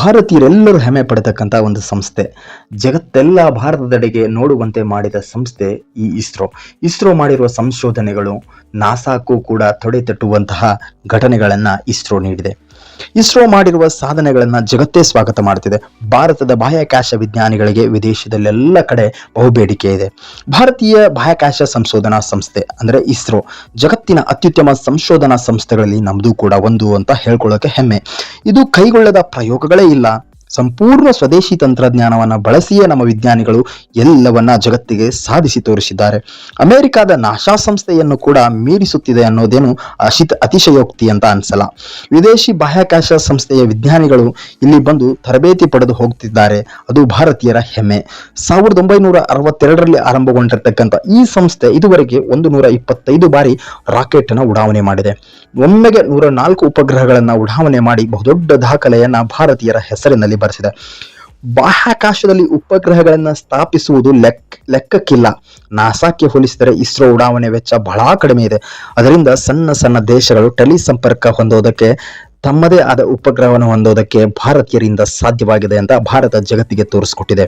ಭಾರತೀಯರೆಲ್ಲರೂ ಹೆಮ್ಮೆ ಪಡತಕ್ಕಂಥ ಒಂದು ಸಂಸ್ಥೆ. ಜಗತ್ತೆಲ್ಲ ಭಾರತದೆಡೆಗೆ ನೋಡುವಂತೆ ಮಾಡಿದ ಸಂಸ್ಥೆ ಈ ಇಸ್ರೋ. ಇಸ್ರೋ ಮಾಡಿರುವ ಸಂಶೋಧನೆಗಳು ನಾಸಾಕ್ಕೂ ಕೂಡ ತೊಡೆ ತಟ್ಟುವಂತಹ ಘಟನೆಗಳನ್ನು ಇಸ್ರೋ ನೀಡಿದೆ. ಇಸ್ರೋ ಮಾಡಿರುವ ಸಾಧನೆಗಳನ್ನ ಜಗತ್ತೇ ಸ್ವಾಗತ ಮಾಡ್ತಿದೆ. ಭಾರತದ ಬಾಹ್ಯಾಕಾಶ ವಿಜ್ಞಾನಿಗಳಿಗೆ ವಿದೇಶದಲ್ಲೆಲ್ಲ ಕಡೆ ಬಹುಬೇಡಿಕೆ ಇದೆ. ಭಾರತೀಯ ಬಾಹ್ಯಾಕಾಶ ಸಂಶೋಧನಾ ಸಂಸ್ಥೆ, ಅಂದ್ರೆ ಇಸ್ರೋ, ಜಗತ್ತಿನ ಅತ್ಯುತ್ತಮ ಸಂಶೋಧನಾ ಸಂಸ್ಥೆಗಳಲ್ಲಿ ನಮ್ದು ಕೂಡ ಒಂದು ಅಂತ ಹೇಳ್ಕೊಳ್ಳೋಕೆ ಹೆಮ್ಮೆ. ಇದು ಕೈಗೊಳ್ಳದ ಪ್ರಯೋಗಗಳೇ ಇಲ್ಲ. ಸಂಪೂರ್ಣ ಸ್ವದೇಶಿ ತಂತ್ರಜ್ಞಾನವನ್ನು ಬಳಸಿಯೇ ನಮ್ಮ ವಿಜ್ಞಾನಿಗಳು ಎಲ್ಲವನ್ನ ಜಗತ್ತಿಗೆ ಸಾಧಿಸಿ ತೋರಿಸಿದ್ದಾರೆ. ಅಮೆರಿಕಾದ ನಾಶಾ ಸಂಸ್ಥೆಯನ್ನು ಕೂಡ ಮೀರಿಸುತ್ತಿದೆ ಅನ್ನೋದೇನು ಅಶಿತ ಅತಿಶಯೋಕ್ತಿ ಅಂತ ಅನ್ಸಲ್ಲ. ವಿದೇಶಿ ಬಾಹ್ಯಾಕಾಶ ಸಂಸ್ಥೆಯ ವಿಜ್ಞಾನಿಗಳು ಇಲ್ಲಿ ಬಂದು ತರಬೇತಿ ಪಡೆದು ಹೋಗ್ತಿದ್ದಾರೆ. ಅದು ಭಾರತೀಯರ ಹೆಮ್ಮೆ. ಸಾವಿರದ ಒಂಬೈನೂರ ಅರವತ್ತೆರಡರಲ್ಲಿ ಆರಂಭಗೊಂಡಿರ್ತಕ್ಕಂಥ ಈ ಸಂಸ್ಥೆ ಇದುವರೆಗೆ ಒಂದು ನೂರ ಇಪ್ಪತ್ತೈದು ಬಾರಿ ರಾಕೆಟ್ ಅನ್ನು ಉಡಾವಣೆ ಮಾಡಿದೆ. ಒಮ್ಮೆಗೆ ನೂರ ನಾಲ್ಕು ಉಪಗ್ರಹಗಳನ್ನು ಉಡಾವಣೆ ಮಾಡಿ ಬಹುದೊಡ್ಡ ದಾಖಲೆಯನ್ನ ಭಾರತೀಯರ ಹೆಸರಿನಲ್ಲಿ ಬರೆಸಿದೆ. ಬಾಹ್ಯಾಕಾಶದಲ್ಲಿ ಉಪಗ್ರಹಗಳನ್ನು ಸ್ಥಾಪಿಸುವುದು ಲೆಕ್, ಲೆಕ್ಕಕ್ಕಿಲ್ಲ. ನಾಸಾಕ್ಕೆ ಹೋಲಿಸಿದರೆ ಇಸ್ರೋ ಉಡಾವಣೆ ವೆಚ್ಚ ಬಹಳ ಕಡಿಮೆ ಇದೆ. ಅದರಿಂದ ಸಣ್ಣ ಸಣ್ಣ ದೇಶಗಳು ಟೆಲಿ ಸಂಪರ್ಕ ಹೊಂದೋದಕ್ಕೆ, ತಮ್ಮದೇ ಆದ ಉಪಗ್ರಹವನ್ನು ಹೊಂದೋದಕ್ಕೆ ಭಾರತೀಯರಿಂದ ಸಾಧ್ಯವಾಗಿದೆ ಅಂತ ಭಾರತ ಜಗತ್ತಿಗೆ ತೋರಿಸಿಕೊಟ್ಟಿದೆ.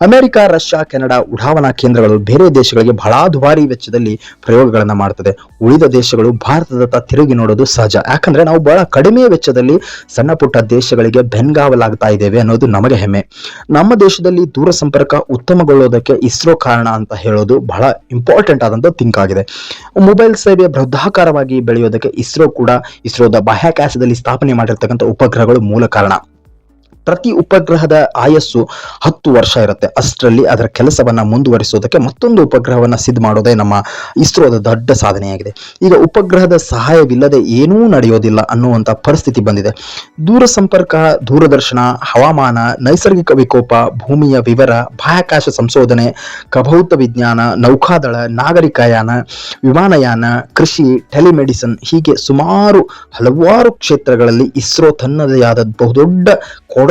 ಅಮೆರಿಕ, ರಷ್ಯಾ, ಕೆನಡಾ ಉಡಾವಣಾ ಕೇಂದ್ರಗಳು ಬೇರೆ ದೇಶಗಳಿಗೆ ಬಹಳ ದುಬಾರಿ ವೆಚ್ಚದಲ್ಲಿ ಪ್ರಯೋಗಗಳನ್ನು ಮಾಡ್ತದೆ. ಉಳಿದ ದೇಶಗಳು ಭಾರತದತ್ತ ತಿರುಗಿ ನೋಡೋದು ಸಹಜ. ಯಾಕಂದ್ರೆ ನಾವು ಬಹಳ ಕಡಿಮೆ ವೆಚ್ಚದಲ್ಲಿ ಸಣ್ಣ ಪುಟ್ಟ ದೇಶಗಳಿಗೆ ಬೆನ್ಗಾವಲಾಗ್ತಾ ಇದ್ದೇವೆ ಅನ್ನೋದು ನಮಗೆ ಹೆಮ್ಮೆ. ನಮ್ಮ ದೇಶದಲ್ಲಿ ದೂರ ಸಂಪರ್ಕ ಉತ್ತಮಗೊಳ್ಳೋದಕ್ಕೆ ಇಸ್ರೋ ಕಾರಣ ಅಂತ ಹೇಳೋದು ಬಹಳ ಇಂಪಾರ್ಟೆಂಟ್ ಆದಂತ ಥಿಂಕ್ ಆಗಿದೆ. ಮೊಬೈಲ್ ಸೇವೆ ಬೃಹದಾಕಾರವಾಗಿ ಬೆಳೆಯೋದಕ್ಕೆ ಇಸ್ರೋ ಕೂಡ ಇಸ್ರೋದ ಬಾಹ್ಯಾಕಾಶದಲ್ಲಿ ಸ್ಥಾಪನೆ ಮಾಡಿರ್ತಕ್ಕಂಥ ಉಪಗ್ರಹಗಳು ಮೂಲ ಕಾರಣ. ಪ್ರತಿ ಉಪಗ್ರಹದ ಆಯಸ್ಸು ಹತ್ತು ವರ್ಷ ಇರುತ್ತೆ. ಅಷ್ಟರಲ್ಲಿ ಅದರ ಕೆಲಸವನ್ನ ಮುಂದುವರಿಸೋದಕ್ಕೆ ಮತ್ತೊಂದು ಉಪಗ್ರಹವನ್ನ ಸಿದ್ಧ ಮಾಡೋದೇ ನಮ್ಮ ಇಸ್ರೋದ ದೊಡ್ಡ ಸಾಧನೆಯಾಗಿದೆ. ಈಗ ಉಪಗ್ರಹದ ಸಹಾಯವಿಲ್ಲದೆ ಏನೂ ನಡೆಯೋದಿಲ್ಲ ಅನ್ನುವಂಥ ಪರಿಸ್ಥಿತಿ ಬಂದಿದೆ. ದೂರ ಸಂಪರ್ಕ ದೂರದರ್ಶನ, ಹವಾಮಾನ, ನೈಸರ್ಗಿಕ ವಿಕೋಪ, ಭೂಮಿಯ ವಿವರ, ಬಾಹ್ಯಾಕಾಶ ಸಂಶೋಧನೆ, ಕಭೌತ ವಿಜ್ಞಾನ, ನೌಕಾದಳ ನಾಗರಿಕಯಾನ ವಿಮಾನಯಾನ, ಕೃಷಿ, ಟೆಲಿಮೆಡಿಸಿನ್ ಹೀಗೆ ಸುಮಾರು ಹಲವಾರು ಕ್ಷೇತ್ರಗಳಲ್ಲಿ ಇಸ್ರೋ ತನ್ನದೇ ಆದ ಬಹುದೊಡ್ಡ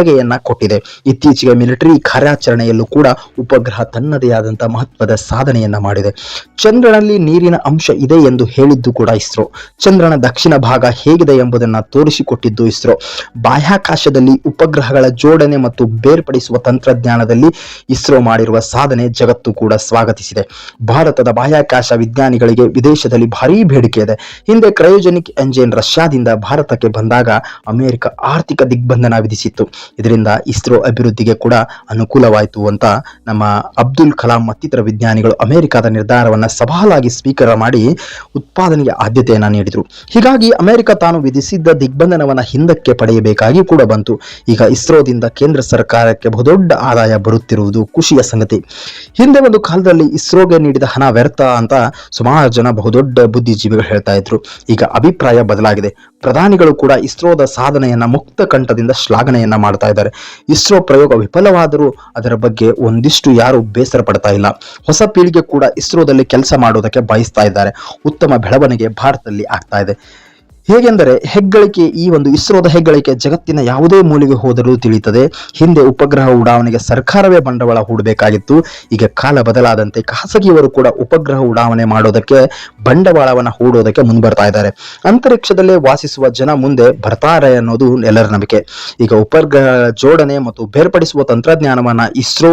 ಕೊಡುಗೆಯನ್ನ ಕೊಟ್ಟಿದೆ. ಇತ್ತೀಚೆಗೆ ಮಿಲಿಟರಿ ಕಾರ್ಯಾಚರಣೆಯಲ್ಲೂ ಕೂಡ ಉಪಗ್ರಹ ತನ್ನದೇ ಆದಂತಹ ಮಹತ್ವದ ಸಾಧನೆಯನ್ನ ಮಾಡಿದೆ. ಚಂದ್ರನಲ್ಲಿ ನೀರಿನ ಅಂಶ ಇದೆ ಎಂದು ಹೇಳಿದ್ದು ಕೂಡ ಇಸ್ರೋ. ಚಂದ್ರನ ದಕ್ಷಿಣ ಭಾಗ ಹೇಗಿದೆ ಎಂಬುದನ್ನು ತೋರಿಸಿಕೊಟ್ಟಿದ್ದು ಇಸ್ರೋ. ಬಾಹ್ಯಾಕಾಶದಲ್ಲಿ ಉಪಗ್ರಹಗಳ ಜೋಡಣೆ ಮತ್ತು ಬೇರ್ಪಡಿಸುವ ತಂತ್ರಜ್ಞಾನದಲ್ಲಿ ಇಸ್ರೋ ಮಾಡಿರುವ ಸಾಧನೆ ಜಗತ್ತು ಕೂಡ ಸ್ವಾಗತಿಸಿದೆ. ಭಾರತದ ಬಾಹ್ಯಾಕಾಶ ವಿಜ್ಞಾನಿಗಳಿಗೆ ವಿದೇಶದಲ್ಲಿ ಭಾರೀ ಬೇಡಿಕೆ ಇದೆ. ಹಿಂದೆ ಕ್ರಯೋಜೆನಿಕ್ ಎಂಜಿನ್ ರಷ್ಯಾದಿಂದ ಭಾರತಕ್ಕೆ ಬಂದಾಗ ಅಮೆರಿಕ ಆರ್ಥಿಕ ದಿಗ್ಬಂಧನ ವಿಧಿಸಿತ್ತು. ಇದರಿಂದ ಇಸ್ರೋ ಅಭಿವೃದ್ಧಿಗೆ ಕೂಡ ಅನುಕೂಲವಾಯಿತು ಅಂತ ನಮ್ಮ ಅಬ್ದುಲ್ ಕಲಾಂ ಮತ್ತಿತರ ವಿಜ್ಞಾನಿಗಳು ಅಮೆರಿಕದ ನಿರ್ಧಾರವನ್ನ ಸವಾಲಾಗಿ ಸ್ವೀಕಾರ ಮಾಡಿ ಉತ್ಪಾದನೆಗೆ ಆದ್ಯತೆಯನ್ನು ನೀಡಿದರು. ಹೀಗಾಗಿ ಅಮೆರಿಕ ತಾನು ವಿಧಿಸಿದ್ದ ದಿಗ್ಬಂಧನವನ್ನು ಹಿಂದಕ್ಕೆ ಪಡೆಯಬೇಕಾಗಿ ಕೂಡ ಬಂತು. ಈಗ ಇಸ್ರೋದಿಂದ ಕೇಂದ್ರ ಸರ್ಕಾರಕ್ಕೆ ಬಹುದೊಡ್ಡ ಆದಾಯ ಬರುತ್ತಿರುವುದು ಖುಷಿಯ ಸಂಗತಿ. ಹಿಂದೆ ಒಂದು ಕಾಲದಲ್ಲಿ ಇಸ್ರೋಗೆ ನೀಡಿದ ಹಣ ವ್ಯರ್ಥ ಅಂತ ಸುಮಾರು ಜನ ಬಹುದೊಡ್ಡ ಬುದ್ಧಿಜೀವಿಗಳು ಹೇಳ್ತಾ ಇದ್ರು. ಈಗ ಅಭಿಪ್ರಾಯ ಬದಲಾಗಿದೆ. ಪ್ರಧಾನಿಗಳು ಕೂಡ ಇಸ್ರೋದ ಸಾಧನೆಯನ್ನ ಮುಕ್ತ ಕಂಠದಿಂದ ಶ್ಲಾಘನೆಯನ್ನ ಮಾಡ್ತಾ ಇದ್ದಾರೆ. ಇಸ್ರೋ ಪ್ರಯೋಗ ವಿಫಲವಾದರೂ ಅದರ ಬಗ್ಗೆ ಒಂದಿಷ್ಟು ಯಾರು ಬೇಸರ ಪಡ್ತಾ ಇಲ್ಲ. ಹೊಸ ಪೀಳಿಗೆ ಕೂಡ ಇಸ್ರೋದಲ್ಲಿ ಕೆಲಸ ಮಾಡೋದಕ್ಕೆ ಬಯಸ್ತಾ ಇದ್ದಾರೆ. ಉತ್ತಮ ಬೆಳವಣಿಗೆ ಭಾರತದಲ್ಲಿ ಆಗ್ತಾ ಇದೆ. ಹೇಗೆಂದರೆ ಹೆಗ್ಗಳಿಕೆ ಈ ಒಂದು ಇಸ್ರೋದ ಹೆಗ್ಗಳಿಕೆ ಜಗತ್ತಿನ ಯಾವುದೇ ಮೂಲೆಗೆ ಹೋದರೂ ತಿಳಿಯುತ್ತದೆ. ಹಿಂದೆ ಉಪಗ್ರಹ ಉಡಾವಣೆಗೆ ಸರ್ಕಾರವೇ ಬಂಡವಾಳ ಹೂಡಬೇಕಾಗಿತ್ತು. ಈಗ ಕಾಲ ಬದಲಾದಂತೆ ಖಾಸಗಿಯವರು ಕೂಡ ಉಪಗ್ರಹ ಉಡಾವಣೆ ಮಾಡೋದಕ್ಕೆ ಬಂಡವಾಳವನ್ನು ಹೂಡೋದಕ್ಕೆ ಮುಂಬರ್ತಾ ಇದ್ದಾರೆ. ಅಂತರಿಕ್ಷದಲ್ಲೇ ವಾಸಿಸುವ ಜನ ಮುಂದೆ ಬರ್ತಾರೆ ಅನ್ನೋದು ಎಲ್ಲರ ನಂಬಿಕೆ. ಈಗ ಉಪಗ್ರಹ ಜೋಡಣೆ ಮತ್ತು ಬೇರ್ಪಡಿಸುವ ತಂತ್ರಜ್ಞಾನವನ್ನು ಇಸ್ರೋ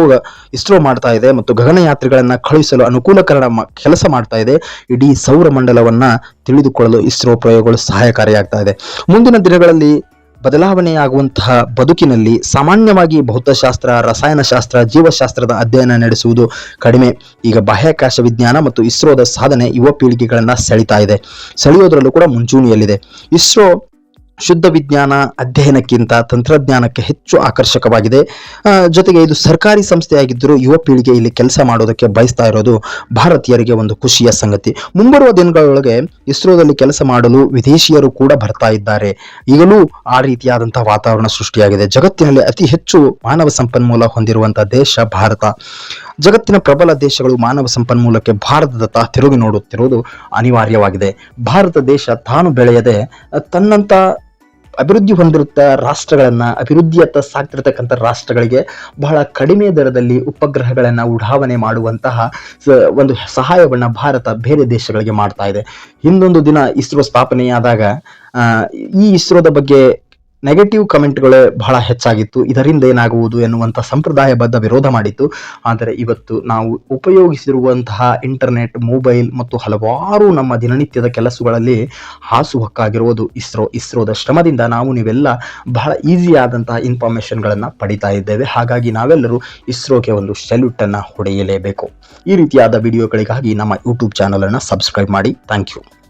ಇಸ್ರೋ ಮಾಡ್ತಾ ಇದೆ ಮತ್ತು ಗಗನಯಾತ್ರಿಗಳನ್ನು ಕಳುಹಿಸಲು ಅನುಕೂಲಕರ ಕೆಲಸ ಮಾಡ್ತಾ ಇದೆ. ಇಡೀ ಸೌರಮಂಡಲವನ್ನ ತಿಳಿದುಕೊಳ್ಳಲು ಇಸ್ರೋ ಪ್ರಯೋಗಗಳು ಸಹಾಯಕಾರಿಯಾಗ್ತಾ ಇದೆ. ಮುಂದಿನ ದಿನಗಳಲ್ಲಿ ಬದಲಾವಣೆಯಾಗುವಂತಹ ಬದುಕಿನಲ್ಲಿ ಸಾಮಾನ್ಯವಾಗಿ ಭೌತಶಾಸ್ತ್ರ, ರಸಾಯನಶಾಸ್ತ್ರ, ಜೀವಶಾಸ್ತ್ರದ ಅಧ್ಯಯನ ನಡೆಸುವುದು ಕಡಿಮೆ. ಈಗ ಬಾಹ್ಯಾಕಾಶ ವಿಜ್ಞಾನ ಮತ್ತು ಇಸ್ರೋದ ಸಾಧನೆ ಯುವ ಪೀಳಿಗೆಗಳನ್ನು ಸೆಳಿತಾ ಇದೆ. ಸೆಳೆಯೋದರಲ್ಲೂ ಕೂಡ ಮುಂಚೂಣಿಯಲ್ಲಿದೆ. ಇಸ್ರೋ ಶುದ್ಧ ವಿಜ್ಞಾನ ಅಧ್ಯಯನಕ್ಕಿಂತ ತಂತ್ರಜ್ಞಾನಕ್ಕೆ ಹೆಚ್ಚು ಆಕರ್ಷಕವಾಗಿದೆ. ಜೊತೆಗೆ ಇದು ಸರ್ಕಾರಿ ಸಂಸ್ಥೆಯಾಗಿದ್ದರೂ ಯುವ ಪೀಳಿಗೆ ಇಲ್ಲಿ ಕೆಲಸ ಮಾಡೋದಕ್ಕೆ ಬಯಸ್ತಾ ಇರೋದು ಭಾರತೀಯರಿಗೆ ಒಂದು ಖುಷಿಯ ಸಂಗತಿ. ಮುಂಬರುವ ದಿನಗಳೊಳಗೆ ಇಸ್ರೋದಲ್ಲಿ ಕೆಲಸ ಮಾಡಲು ವಿದೇಶಿಯರು ಕೂಡ ಬರ್ತಾ ಇದ್ದಾರೆ. ಈಗಲೂ ಆ ರೀತಿಯಾದಂತಹ ವಾತಾವರಣ ಸೃಷ್ಟಿಯಾಗಿದೆ. ಜಗತ್ತಿನಲ್ಲಿ ಅತಿ ಹೆಚ್ಚು ಮಾನವ ಸಂಪನ್ಮೂಲ ಹೊಂದಿರುವಂತಹ ದೇಶ ಭಾರತ. ಜಗತ್ತಿನ ಪ್ರಬಲ ದೇಶಗಳು ಮಾನವ ಸಂಪನ್ಮೂಲಕ್ಕೆ ಭಾರತದತ್ತ ತಿರುಗಿ ನೋಡುತ್ತಿರುವುದು ಅನಿವಾರ್ಯವಾಗಿದೆ. ಭಾರತ ದೇಶ ತಾನು ಬೆಳೆಯದೆ ತನ್ನಂತ ಅಭಿವೃದ್ಧಿ ಹೊಂದಿರುತ್ತ ರಾಷ್ಟ್ರಗಳನ್ನು, ಅಭಿವೃದ್ಧಿಯತ್ತ ಸಾಗ್ತಿರ್ತಕ್ಕಂಥ ರಾಷ್ಟ್ರಗಳಿಗೆ ಬಹಳ ಕಡಿಮೆ ದರದಲ್ಲಿ ಉಪಗ್ರಹಗಳನ್ನು ಉಡಾವಣೆ ಮಾಡುವಂತಹ ಒಂದು ಸಹಾಯವನ್ನು ಭಾರತ ಬೇರೆ ದೇಶಗಳಿಗೆ ಮಾಡ್ತಾ ಇದೆ. ಹಿಂದೊಂದು ದಿನ ಇಸ್ರೋ ಸ್ಥಾಪನೆಯಾದಾಗ ಈ ಇಸ್ರೋದ ಬಗ್ಗೆ ನೆಗೆಟಿವ್ ಕಮೆಂಟ್ಗಳೇ ಬಹಳ ಹೆಚ್ಚಾಗಿತ್ತು. ಇದರಿಂದ ಏನಾಗುವುದು ಎನ್ನುವಂಥ ಸಂಪ್ರದಾಯಬದ್ಧ ವಿರೋಧ ಮಾಡಿತ್ತು. ಆದರೆ ಇವತ್ತು ನಾವು ಉಪಯೋಗಿಸಿರುವಂತಹ ಇಂಟರ್ನೆಟ್ ಮೊಬೈಲ್ ಮತ್ತು ಹಲವಾರು ನಮ್ಮ ದಿನನಿತ್ಯದ ಕೆಲಸಗಳಲ್ಲಿ ಹಾಸುಹೊಕ್ಕಾಗಿರುವುದು ಇಸ್ರೋ. ಇಸ್ರೋದ ಶ್ರಮದಿಂದ ನಾವು ನೀವೆಲ್ಲ ಬಹಳ ಈಸಿಯಾದಂತಹ ಇನ್ಫಾರ್ಮೇಷನ್ಗಳನ್ನು ಪಡಿತಾ ಇದ್ದೇವೆ. ಹಾಗಾಗಿ ನಾವೆಲ್ಲರೂ ಇಸ್ರೋಗೆ ಒಂದು ಸೆಲ್ಯೂಟನ್ನು ಹೊಡೆಯಲೇಬೇಕು. ಈ ರೀತಿಯಾದ ವಿಡಿಯೋಗಳಿಗಾಗಿ ನಮ್ಮ ಯೂಟ್ಯೂಬ್ ಚಾನಲನ್ನು ಸಬ್ಸ್ಕ್ರೈಬ್ ಮಾಡಿ. Thank you